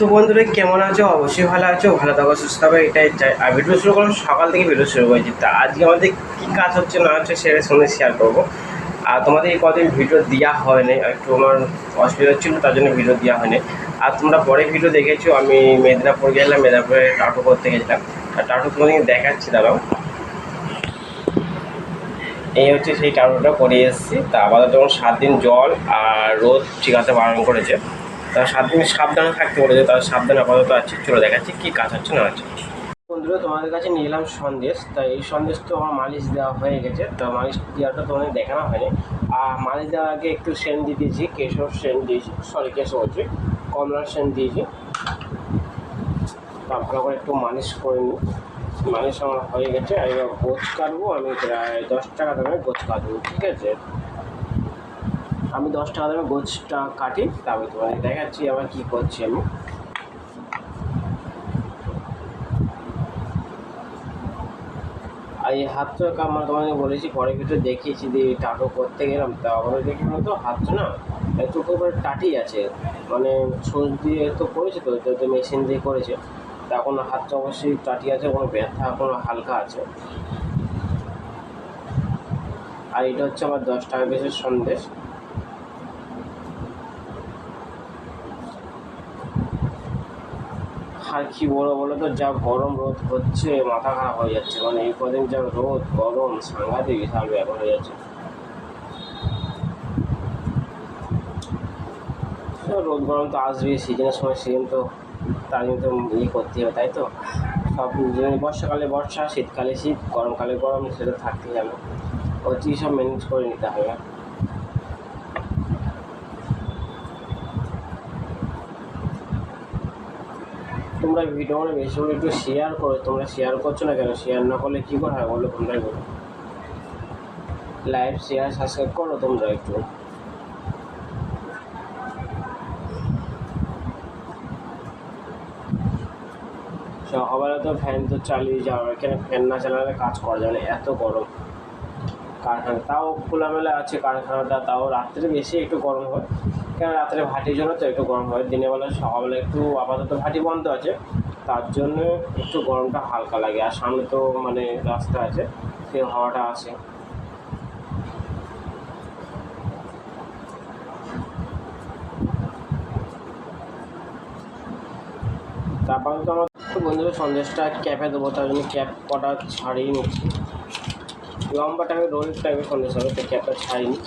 তো বন্ধুরা, কেমন আছো? অবশ্যই ভালো আছো, ভালো থাকো, সুস্থ থাকো, এটাই চাই আর ভিডিও শুরু করলাম, সকাল থেকে ভিডিও শুরু করেছি। তা আজকে আমাদের কী কাজ হচ্ছে, না হচ্ছে, সেটা সঙ্গে শেয়ার করব। আর তোমাদের এই কদিন ভিডিও দেওয়া হয়নি একটু আমার অসুবিধা হচ্ছিল, তার জন্য ভিডিও দেওয়া হয়নি। আর তোমরা পরে ভিডিও দেখেছ, আমি মেদিনীপুর গেলাম, মেদিনীপুরে টাটু করতে গেছিলাম। আর টাটু তোমাদের দেখাচ্ছি, দাঁড়াও। এই হচ্ছে সেই টাটুটা করে এসেছি। তা আপাতত যখন সাত দিন জল আর রোদ ঠিকাতে বারণ করেছে। তা সাত দিন সাবধানে থাকতে বলেছে, তার সাবধানে আপাতত আছে, চলে দেখাচ্ছি কী কাজ হচ্ছে না হচ্ছে। বন্ধুরা, তোমাদের কাছে নিয়ে এলাম সন্দেশ তা এই সন্দেশ তো আমার মালিশ দেওয়া হয়ে গেছে, তো মালিশ দেওয়াটা তোমাদের দেখানো হয়নি। আর মালিশ দেওয়ার আগে একটু সেন্ট দিয়ে দিয়েছি, কেশর সেন্ট দিয়েছি সরি কেশর বলছি, কমলার সেন্ট দিয়েছি। তারপর করে একটু মালিশ করে নিই। মালিশ আমার হয়ে গেছে এবার গোছ কাটবো, আমি প্রায় দশ টাকা দামে গোছ কাটবো, ঠিক আছে? আমি দশ টাকা দামে গোছটা কাটি, তারপরে তোমাদের দেখাচ্ছি আবার কী করছি আমি। আর এই হাতটা আমার তোমাকে বলেছি, পরে ভিতরে দেখিয়েছি যে টাটো করতে গেলাম, তা আবার দেখি তো হাতটা না একটু করে টাটি আছে। মানে সোজ দিয়ে তো করেছে তো তো মেশিন দিয়ে করেছে। তা এখন হাতটা অবশ্যই টাটি আছে, কোনো ব্যথা, কোনো হালকা আছে। আর এটা হচ্ছে আমার দশ টাকা পিসের সন্দেশ। আর কি বলো বলো তো, যা গরম রোদ হচ্ছে, মাথা খারাপ হয়ে যাচ্ছে। মানে এই কদিন যা রোদ, গরম, সাংঘাতিক বিশাল ব্যাপার হয়ে যাচ্ছে। রোদ, গরম তো আসবে সিজনের সময় সিজন তো, তার জন্য তো ইয়ে করতে হবে, তাই তো? সব বর্ষাকালে বর্ষা, শীতকালে শীত, গরমকালে গরম, সেটা থাকতেই যাবে ওই সব ম্যানেজ করে নিতে হবে। তোমরা ভিডিওটা বেশি করে একটু শেয়ার করো, তোমরা শেয়ার করছ না কেন? শেয়ার না করলে কী করে হয় বলো তোমরাই বলো লাইভ শেয়ার সাবস্ক্রাইব করো তোমরা একটু। সকালবেলা তো ফ্যান তো চালিয়ে যাওয়া, এখানে ফ্যান না চালালে কাজ করা যাবে না, এত গরম। কারখানা তাও খোলামেলা আছে কারখানাটা, তাও রাত্রে বেশি একটু গরম হয়। কেন রাত্রে ভাটির জন্য তো একটু গরম হয়। দিনের বেলা সকালবেলা একটু আপাতত ভাটি বন্ধ আছে। তার জন্য একটু গরমটা হালকা লাগে। আর সামনে তো মানে রাস্তা আছে, সেই হাওয়াটা আসে। তারপরে তো আমার বন্ধুদের সন্দেশটা ক্যাপে দেবো, তার জন্য ক্যাপ কটা ছাড়িয়ে নিচ্ছি। লম্বা টাইপের রোল টাইপের সন্দেশ হবে তো ক্যাপটা ছাড়িনি।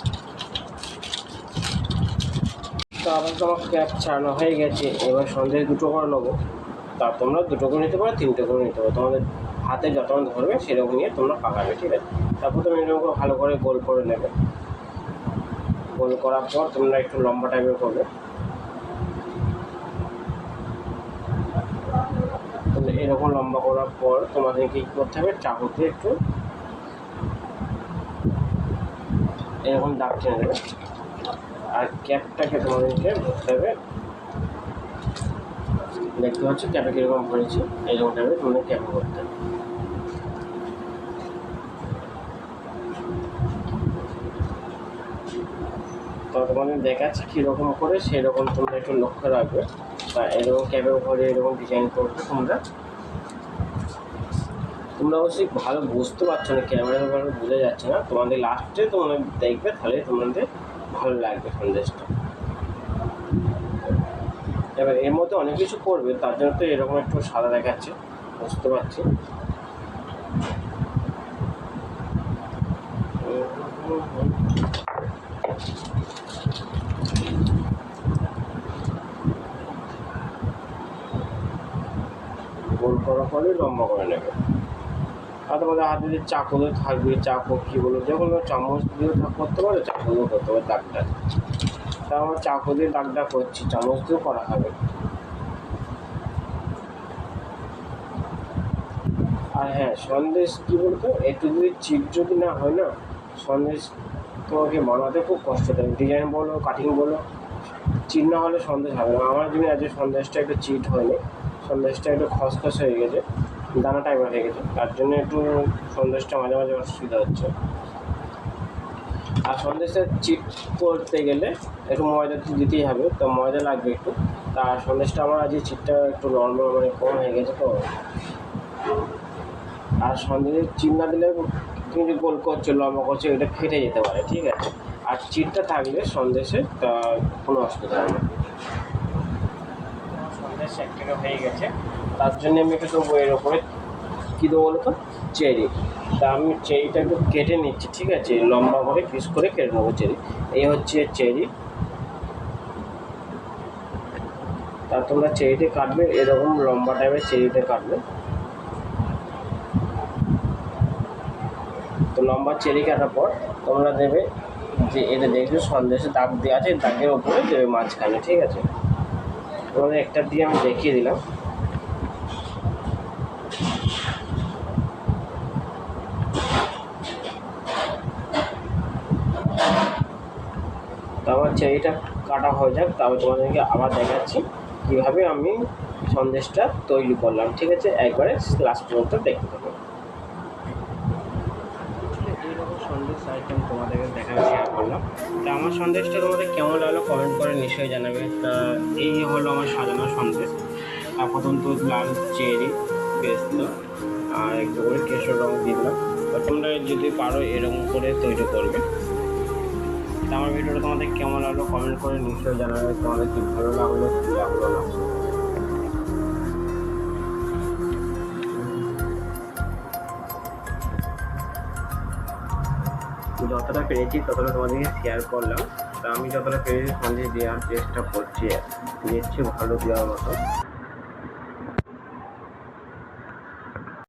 তো আবার তো আমার ক্যাপ ছাড়ানো হয়ে গেছে, এবার সন্দেশ দুটো করে নেব। তা তোমরা দুটো করে নিতে পারো, তিনটে করে নিতে পারো। তোমাদের হাতে যতক্ষণ ধরবে, সেরকম নিয়ে তোমরা পাকাবে, ঠিক আছে? তারপর তুমি এরকম ভালো করে গোল করে নেবে। গোল করার পর তোমরা একটু লম্বা টাইপের করবে। এরকম লম্বা করার পর তোমাদের কি করতে হবে? চাকুতে একটু এরকম দাগ টেনে দেবে আর ক্যাপটাকে তোমাদেরকে ধরতে হবে। দেখতে পাচ্ছ ক্যাপে কীরকম ভরেছি এইরকম টাইপের তোমাদের ক্যাপে করতে হবে। তোমাদের দেখাচ্ছি কীরকম করে, সেরকম তোমরা একটু লক্ষ্য রাখবে। বা এরকম ক্যাপের উপরে এরকম ডিজাইন করবে তোমরা। তোমরা অবশ্যই ভালো বুঝতে পারছ না ক্যামেরার ভালো বোঝা যাচ্ছে না, তোমাদের লাস্টে তোমরা দেখবে, তাহলে তোমাদের ভালো লাগবে সন্দেশটা। এবার এর মধ্যে অনেক কিছু করবে, তার জন্য তো এরকম একটু সাদা দেখাচ্ছে, বুঝতে পারছি। গোল করার পরে লম্বা করে নেবে। তোমাদের হাতে যে চাকু দিয়ে থাকবে চাকু কী বলো যখন চামচ দিয়ে থাক করতে পারো চাকু দিয়েও করতে পারো দাগটা তা আমার চাকু দিয়ে দাগটা করছি, চামচ দিয়েও করা হবে। আর হ্যাঁ সন্দেশ কী বলতো, একটু যদি চিপ যদি না হয় না, সন্দেশ তোমাকে বানাতে খুব কষ্ট দেয়। ডিজাইন বলো, কাটিং বলো চিট না হলে সন্দেশ হবে না। আমার জন্য আজকে সন্দেশটা একটু চিট হয়নি, সন্দেশটা একটু খসখস হয়ে গেছে। দানা টাইপের হয়ে গেছে। তার জন্য একটু সন্দেশটা মাঝে মাঝে অসুবিধা হচ্ছে। আর সন্দেশটা চিট করতে গেলে একটু ময়দা তো দিতেই হবে, তো ময়দা লাগবে একটু। তার সন্দেশটা আমার আজকে চিটটা একটু নর্মাল মানে কম হয়ে গেছে তো। আর সন্দেশের চিট না দিলে তুমি যে গোল করছ, লম্বা করছ, এটা ফেটে যেতে পারে, ঠিক আছে? আর চিটটা থাকলে সন্দেশে তা কোনো অসুবিধা হবে না। সন্দেশ হয়ে গেছে। তার জন্য আমি একটু এর ওপরে কী দেবো বলো তো চেরি। তা আমি চেরিটা একটু কেটে নিচ্ছি, ঠিক আছে? লম্বা করে, পিস করে কেটে নেব চেরি। এই হচ্ছে চেরি। তা তোমরা চেরিটা কাটবে, এরকম লম্বা টাইপের চেরিটা কাটবে। তো লম্বা চেরি কাটার পর তোমরা দেবে যে এটা দেখবে সন্দেশে দাগ দেওয়া আছে, দাগের ওপরে দেবে মাঝখানে, ঠিক আছে? তোমাদের একটা দিয়ে আমি দেখিয়ে দিলাম। আমার চেরিটা কাটা হয়ে যাক, তারপর তোমাদেরকে আবার দেখাচ্ছি কীভাবে আমি সন্দেশটা তৈরি করলাম, ঠিক আছে? একবারে লাস্ট পর্যন্ত দেখতে থাকো এইরকম তোমাদেরকে দেখা শেয়ার করলাম। তা আমার সন্দেশটা তোমাদের কেমন লাগল কমেন্ট করে নিশ্চয়ই জানাবে। তা এই হলো আমার সাজানো সন্দেশ। প্রথমত লাল চেরি পেস্ত আর একটু করে কেশর রঙ দিলাম। তোমরা যদি পারো এরকম করে তৈরি করবে। তা আমার ভিডিওটা তোমাদের কেমন লাগল কমেন্ট করে নিশ্চয়ই জানাবে, তোমাদের কি ভালো লাগল, কি লাগল না। যতটা পেরেছি ততটা তোমাদেরকে শেয়ার করলাম। তা আমি যতটা পেরেছি তোমাদের দেওয়ার চেষ্টা করছি দিচ্ছি ভালো দেওয়ার মতো।